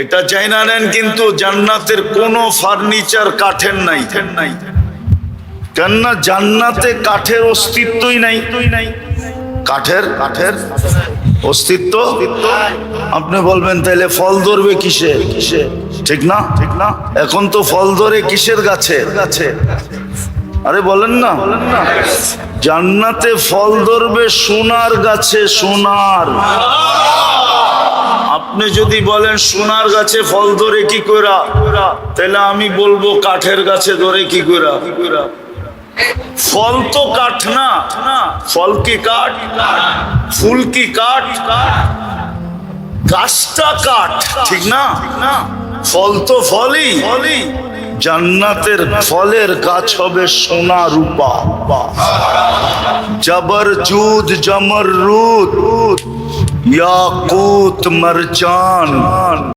এটা চাই না নেন, কিন্তু জান্নাতের কোনো ফার্নিচার কাঠের নাই। নাই কেননা জান্নাতে কাঠের অস্তিত্বই নাই। তুই নাই কাঠের কাঠের অস্তিত্ব? আপনি বলবেন তাহলে ফল ধরবে কিসে? কিসে ঠিক না? ঠিক না এখন তো ফল ধরে কিসের গাছে? গাছে আরে বলেন না বলেন না। জান্নাতে ফল ধরবে সোনার গাছে, সোনার। আপনি যদি বলেন, সোনার গাছে ফল ধরে কি করা তাহলে আমি বলব, কাঠের গাছে ধরে কি করা ফল তো কাঠ না। ফল কি কাঠ? ফুল কি কাঠ? গাছটা কাঠ, ঠিক না? ফল তো ফলই ফলই। জান্নাতের ফলের গাছ হবে সোনা রূপা। জবর জুদ, জমর রুদ। ইয়াকুত মরজান